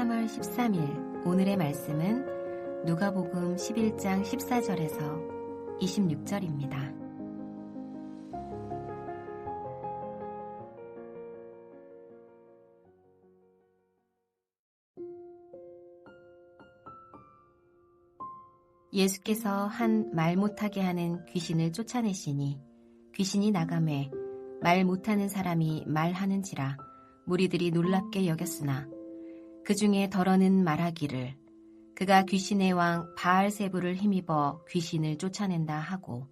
3월 13일 오늘의 말씀은 누가복음 11장 14절에서 26절입니다. 예수께서 한 말 못하게 하는 귀신을 쫓아내시니 귀신이 나감에 말 못하는 사람이 말하는지라 무리들이 놀랍게 여겼으나 그 중에 덜어는 말하기를 그가 귀신의 왕 바알세부를 힘입어 귀신을 쫓아낸다 하고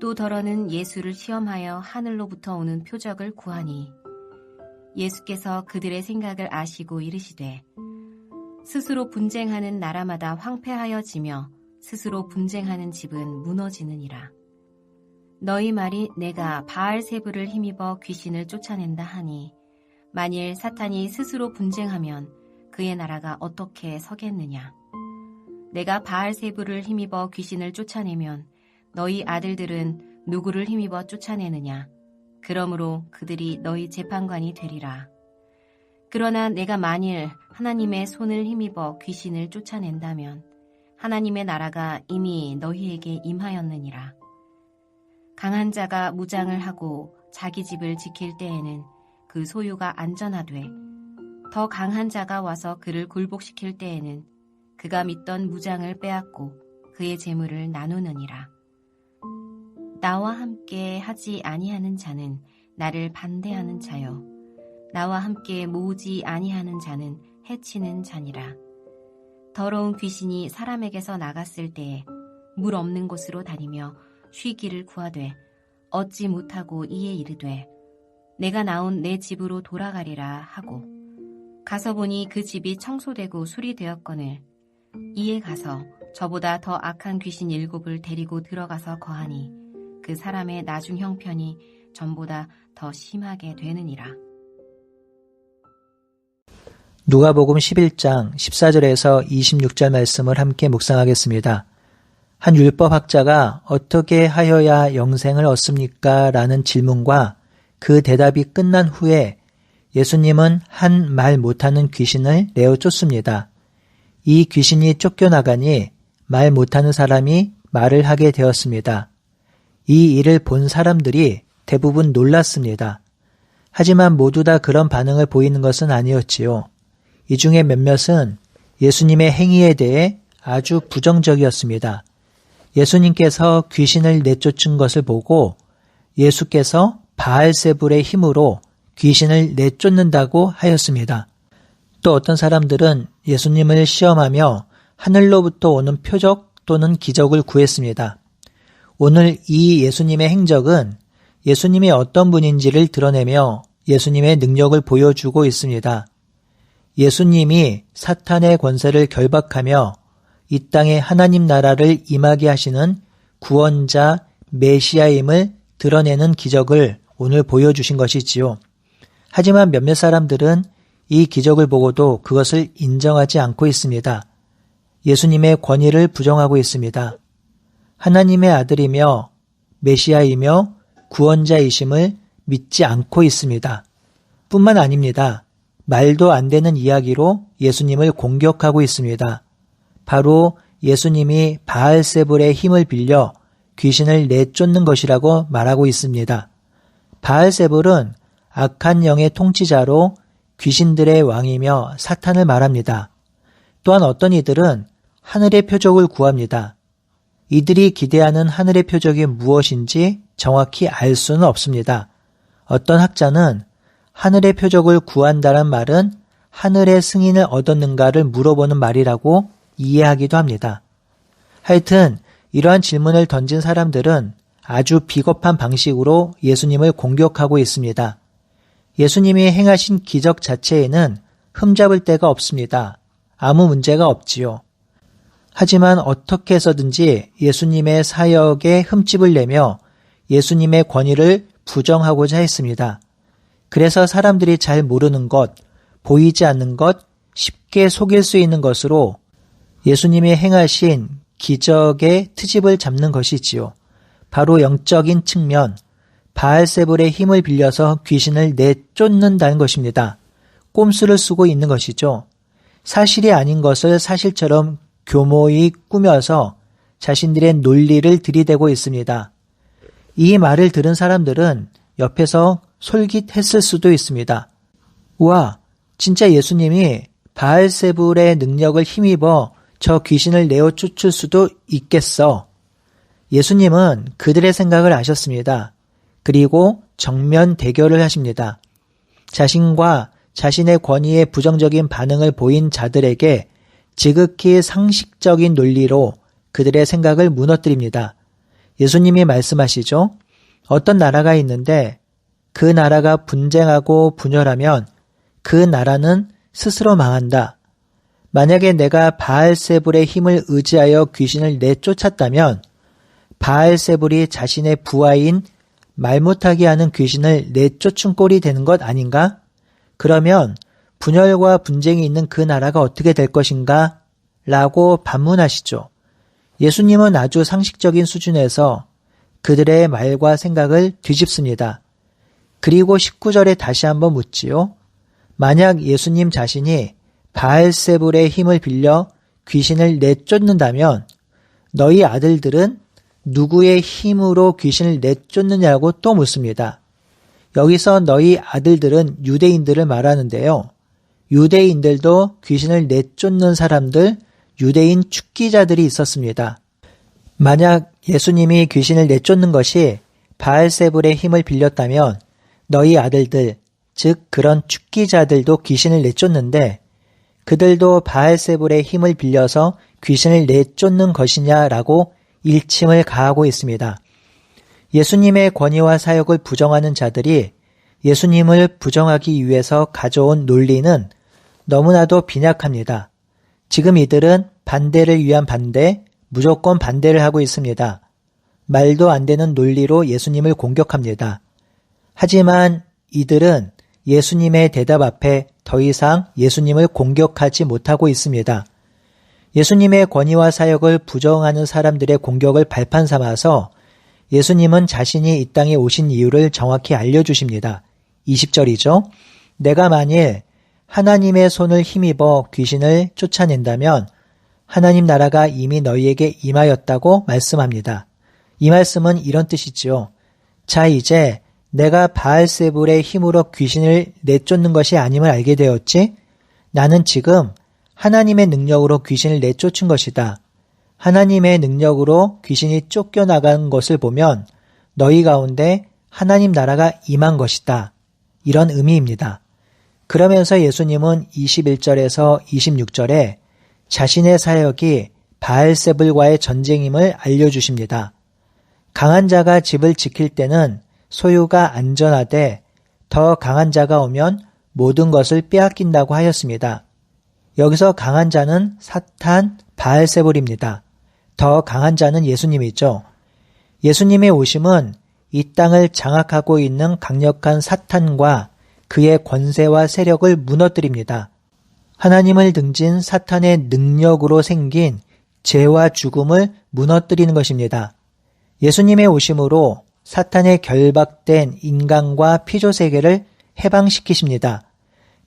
또 덜어는 예수를 시험하여 하늘로부터 오는 표적을 구하니 예수께서 그들의 생각을 아시고 이르시되 스스로 분쟁하는 나라마다 황폐하여지며 스스로 분쟁하는 집은 무너지느니라. 너희 말이 내가 바알세부를 힘입어 귀신을 쫓아낸다 하니 만일 사탄이 스스로 분쟁하면 그의 나라가 어떻게 서겠느냐. 내가 바알세부를 힘입어 귀신을 쫓아내면 너희 아들들은 누구를 힘입어 쫓아내느냐. 그러므로 그들이 너희 재판관이 되리라. 그러나 내가 만일 하나님의 손을 힘입어 귀신을 쫓아낸다면 하나님의 나라가 이미 너희에게 임하였느니라. 강한 자가 무장을 하고 자기 집을 지킬 때에는 그 소유가 안전하되 더 강한 자가 와서 그를 굴복시킬 때에는 그가 믿던 무장을 빼앗고 그의 재물을 나누느니라. 나와 함께 하지 아니하는 자는 나를 반대하는 자요. 나와 함께 모으지 아니하는 자는 해치는 자니라. 더러운 귀신이 사람에게서 나갔을 때에 물 없는 곳으로 다니며 쉬기를 구하되 얻지 못하고 이에 이르되 내가 나온 내 집으로 돌아가리라 하고 가서 보니 그 집이 청소되고 수리되었거늘 이에 가서 저보다 더 악한 귀신 일곱을 데리고 들어가서 거하니 그 사람의 나중 형편이 전보다 더 심하게 되느니라. 누가복음 11장 14절에서 26절 말씀을 함께 묵상하겠습니다. 한 율법학자가 어떻게 하여야 영생을 얻습니까? 라는 질문과 그 대답이 끝난 후에 예수님은 한 말 못하는 귀신을 내어 쫓습니다. 이 귀신이 쫓겨나가니 말 못하는 사람이 말을 하게 되었습니다. 이 일을 본 사람들이 대부분 놀랐습니다. 하지만 모두 다 그런 반응을 보이는 것은 아니었지요. 이 중에 몇몇은 예수님의 행위에 대해 아주 부정적이었습니다. 예수님께서 귀신을 내쫓은 것을 보고 예수께서 바알세불의 힘으로 귀신을 내쫓는다고 하였습니다. 또 어떤 사람들은 예수님을 시험하며 하늘로부터 오는 표적 또는 기적을 구했습니다. 오늘 이 예수님의 행적은 예수님이 어떤 분인지를 드러내며 예수님의 능력을 보여주고 있습니다. 예수님이 사탄의 권세를 결박하며 이 땅에 하나님 나라를 임하게 하시는 구원자 메시아임을 드러내는 기적을 오늘 보여주신 것이지요. 하지만 몇몇 사람들은 이 기적을 보고도 그것을 인정하지 않고 있습니다. 예수님의 권위를 부정하고 있습니다. 하나님의 아들이며 메시아이며 구원자이심을 믿지 않고 있습니다. 뿐만 아닙니다. 말도 안 되는 이야기로 예수님을 공격하고 있습니다. 바로 예수님이 바알세불의 힘을 빌려 귀신을 내쫓는 것이라고 말하고 있습니다. 바알세불은 악한 영의 통치자로 귀신들의 왕이며 사탄을 말합니다. 또한 어떤 이들은 하늘의 표적을 구합니다. 이들이 기대하는 하늘의 표적이 무엇인지 정확히 알 수는 없습니다. 어떤 학자는 하늘의 표적을 구한다는 말은 하늘의 승인을 얻었는가를 물어보는 말이라고 이해하기도 합니다. 하여튼 이러한 질문을 던진 사람들은 아주 비겁한 방식으로 예수님을 공격하고 있습니다. 예수님이 행하신 기적 자체에는 흠잡을 데가 없습니다. 아무 문제가 없지요. 하지만 어떻게 해서든지 예수님의 사역에 흠집을 내며 예수님의 권위를 부정하고자 했습니다. 그래서 사람들이 잘 모르는 것, 보이지 않는 것, 쉽게 속일 수 있는 것으로 예수님이 행하신 기적의 트집을 잡는 것이지요. 바로 영적인 측면, 바알세불의 힘을 빌려서 귀신을 내쫓는다는 것입니다. 꼼수를 쓰고 있는 것이죠. 사실이 아닌 것을 사실처럼 교모히 꾸며서 자신들의 논리를 들이대고 있습니다. 이 말을 들은 사람들은 옆에서 솔깃했을 수도 있습니다. 우와, 진짜 예수님이 바알세불의 능력을 힘입어 저 귀신을 내어 쫓을 수도 있겠어. 예수님은 그들의 생각을 아셨습니다. 그리고 정면 대결을 하십니다. 자신과 자신의 권위에 부정적인 반응을 보인 자들에게 지극히 상식적인 논리로 그들의 생각을 무너뜨립니다. 예수님이 말씀하시죠. 어떤 나라가 있는데 그 나라가 분쟁하고 분열하면 그 나라는 스스로 망한다. 만약에 내가 바알세불의 힘을 의지하여 귀신을 내쫓았다면 바알세불이 자신의 부하인 말 못하게 하는 귀신을 내쫓은 꼴이 되는 것 아닌가? 그러면 분열과 분쟁이 있는 그 나라가 어떻게 될 것인가? 라고 반문하시죠. 예수님은 아주 상식적인 수준에서 그들의 말과 생각을 뒤집습니다. 그리고 19절에 다시 한번 묻지요. 만약 예수님 자신이 바알세불의 힘을 빌려 귀신을 내쫓는다면 너희 아들들은 누구의 힘으로 귀신을 내쫓느냐고 또 묻습니다. 여기서 너희 아들들은 유대인들을 말하는데요. 유대인들도 귀신을 내쫓는 사람들, 유대인 축기자들이 있었습니다. 만약 예수님이 귀신을 내쫓는 것이 바알세불의 힘을 빌렸다면 너희 아들들, 즉 그런 축기자들도 귀신을 내쫓는데 그들도 바알세불의 힘을 빌려서 귀신을 내쫓는 것이냐라고 일침을 가하고 있습니다. 예수님의 권위와 사역을 부정하는 자들이 예수님을 부정하기 위해서 가져온 논리는 너무나도 빈약합니다. 지금 이들은 반대를 위한 반대, 무조건 반대를 하고 있습니다. 말도 안 되는 논리로 예수님을 공격합니다. 하지만 이들은 예수님의 대답 앞에 더 이상 예수님을 공격하지 못하고 있습니다. 예수님의 권위와 사역을 부정하는 사람들의 공격을 발판 삼아서 예수님은 자신이 이 땅에 오신 이유를 정확히 알려주십니다. 20절이죠. 내가 만일 하나님의 손을 힘입어 귀신을 쫓아낸다면 하나님 나라가 이미 너희에게 임하였다고 말씀합니다. 이 말씀은 이런 뜻이지요. 자, 이제 내가 바알세불의 힘으로 귀신을 내쫓는 것이 아님을 알게 되었지? 나는 지금 하나님의 능력으로 귀신을 내쫓은 것이다. 하나님의 능력으로 귀신이 쫓겨나간 것을 보면 너희 가운데 하나님 나라가 임한 것이다. 이런 의미입니다. 그러면서 예수님은 21절에서 26절에 자신의 사역이 바알세불과의 전쟁임을 알려주십니다. 강한 자가 집을 지킬 때는 소유가 안전하되 더 강한 자가 오면 모든 것을 빼앗긴다고 하였습니다. 여기서 강한 자는 사탄 바알세불입니다. 더 강한 자는 예수님이죠. 예수님의 오심은 이 땅을 장악하고 있는 강력한 사탄과 그의 권세와 세력을 무너뜨립니다. 하나님을 등진 사탄의 능력으로 생긴 죄와 죽음을 무너뜨리는 것입니다. 예수님의 오심으로 사탄의 결박된 인간과 피조 세계를 해방시키십니다.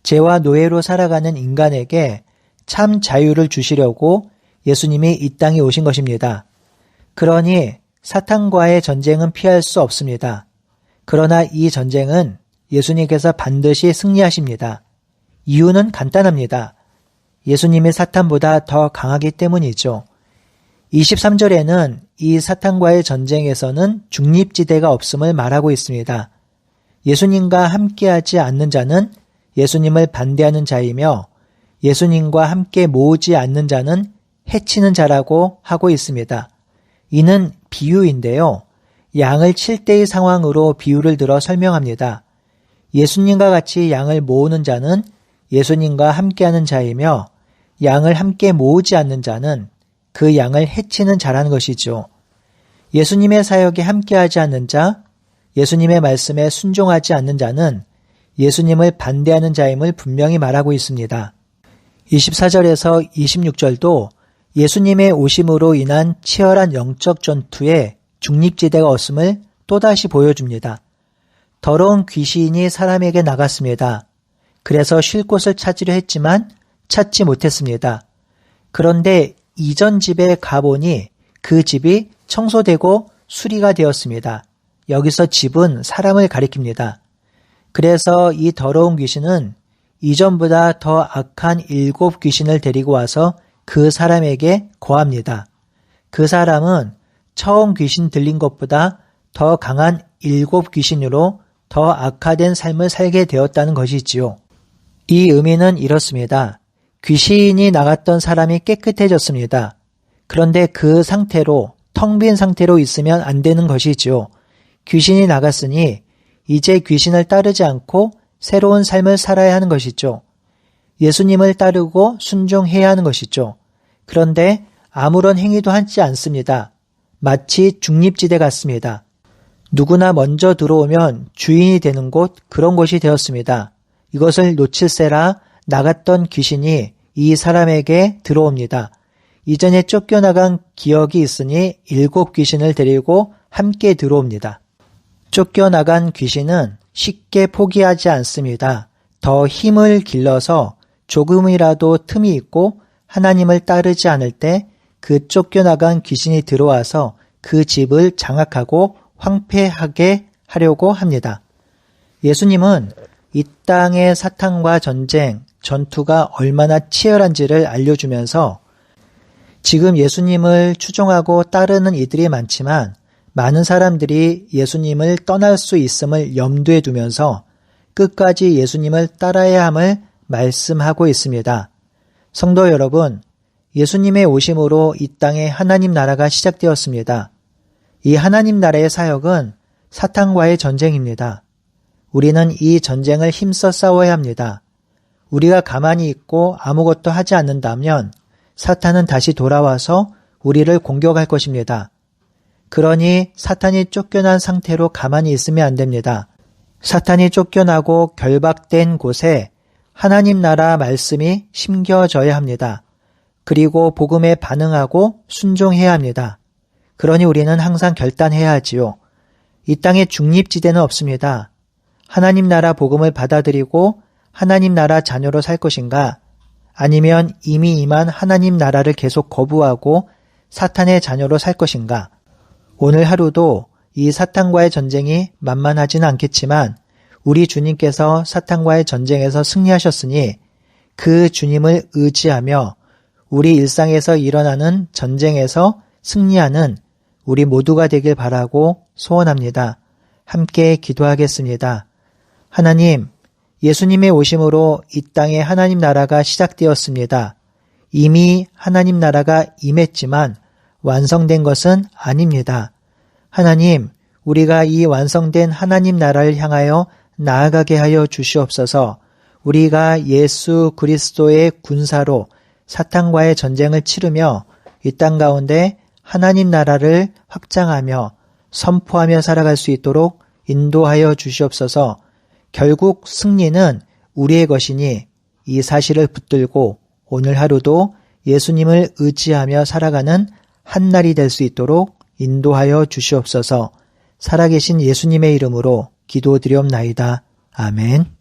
죄와 노예로 살아가는 인간에게 참 자유를 주시려고 예수님이 이 땅에 오신 것입니다. 그러니 사탄과의 전쟁은 피할 수 없습니다. 그러나 이 전쟁은 예수님께서 반드시 승리하십니다. 이유는 간단합니다. 예수님이 사탄보다 더 강하기 때문이죠. 23절에는 이 사탄과의 전쟁에서는 중립지대가 없음을 말하고 있습니다. 예수님과 함께하지 않는 자는 예수님을 반대하는 자이며 예수님과 함께 모으지 않는 자는 해치는 자라고 하고 있습니다. 이는 비유인데요. 양을 칠 때의 상황으로 비유를 들어 설명합니다. 예수님과 같이 양을 모으는 자는 예수님과 함께하는 자이며 양을 함께 모으지 않는 자는 그 양을 해치는 자라는 것이죠. 예수님의 사역에 함께하지 않는 자, 예수님의 말씀에 순종하지 않는 자는 예수님을 반대하는 자임을 분명히 말하고 있습니다. 24절에서 26절도 예수님의 오심으로 인한 치열한 영적 전투에 중립지대가 없음을 또다시 보여줍니다. 더러운 귀신이 사람에게 나갔습니다. 그래서 쉴 곳을 찾으려 했지만 찾지 못했습니다. 그런데 이전 집에 가보니 그 집이 청소되고 수리가 되었습니다. 여기서 집은 사람을 가리킵니다. 그래서 이 더러운 귀신은 이전보다 더 악한 일곱 귀신을 데리고 와서 그 사람에게 거합니다. 그 사람은 처음 귀신 들린 것보다 더 강한 일곱 귀신으로 더 악화된 삶을 살게 되었다는 것이지요. 이 의미는 이렇습니다. 귀신이 나갔던 사람이 깨끗해졌습니다. 그런데 그 상태로 텅 빈 상태로 있으면 안 되는 것이지요. 귀신이 나갔으니 이제 귀신을 따르지 않고 새로운 삶을 살아야 하는 것이죠. 예수님을 따르고 순종해야 하는 것이죠. 그런데 아무런 행위도 하지 않습니다. 마치 중립지대 같습니다. 누구나 먼저 들어오면 주인이 되는 곳 그런 곳이 되었습니다. 이것을 놓칠세라 나갔던 귀신이 이 사람에게 들어옵니다. 이전에 쫓겨나간 기억이 있으니 일곱 귀신을 데리고 함께 들어옵니다. 쫓겨나간 귀신은 쉽게 포기하지 않습니다. 더 힘을 길러서 조금이라도 틈이 있고 하나님을 따르지 않을 때 그 쫓겨나간 귀신이 들어와서 그 집을 장악하고 황폐하게 하려고 합니다. 예수님은 이 땅의 사탄과 전쟁, 전투가 얼마나 치열한지를 알려주면서 지금 예수님을 추종하고 따르는 이들이 많지만 많은 사람들이 예수님을 떠날 수 있음을 염두에 두면서 끝까지 예수님을 따라야 함을 말씀하고 있습니다. 성도 여러분, 예수님의 오심으로 이 땅에 하나님 나라가 시작되었습니다. 이 하나님 나라의 사역은 사탄과의 전쟁입니다. 우리는 이 전쟁을 힘써 싸워야 합니다. 우리가 가만히 있고 아무것도 하지 않는다면 사탄은 다시 돌아와서 우리를 공격할 것입니다. 그러니 사탄이 쫓겨난 상태로 가만히 있으면 안 됩니다. 사탄이 쫓겨나고 결박된 곳에 하나님 나라 말씀이 심겨져야 합니다. 그리고 복음에 반응하고 순종해야 합니다. 그러니 우리는 항상 결단해야 하지요. 이 땅에 중립지대는 없습니다. 하나님 나라 복음을 받아들이고 하나님 나라 자녀로 살 것인가? 아니면 이미 임한 하나님 나라를 계속 거부하고 사탄의 자녀로 살 것인가? 오늘 하루도 이 사탄과의 전쟁이 만만하지는 않겠지만 우리 주님께서 사탄과의 전쟁에서 승리하셨으니 그 주님을 의지하며 우리 일상에서 일어나는 전쟁에서 승리하는 우리 모두가 되길 바라고 소원합니다. 함께 기도하겠습니다. 하나님, 예수님의 오심으로 이 땅에 하나님 나라가 시작되었습니다. 이미 하나님 나라가 임했지만 완성된 것은 아닙니다. 하나님, 우리가 이 완성된 하나님 나라를 향하여 나아가게 하여 주시옵소서 우리가 예수 그리스도의 군사로 사탄과의 전쟁을 치르며 이 땅 가운데 하나님 나라를 확장하며 선포하며 살아갈 수 있도록 인도하여 주시옵소서 결국 승리는 우리의 것이니 이 사실을 붙들고 오늘 하루도 예수님을 의지하며 살아가는 한 날이 될 수 있도록 인도하여 주시옵소서 살아계신 예수님의 이름으로 기도드리옵나이다. 아멘.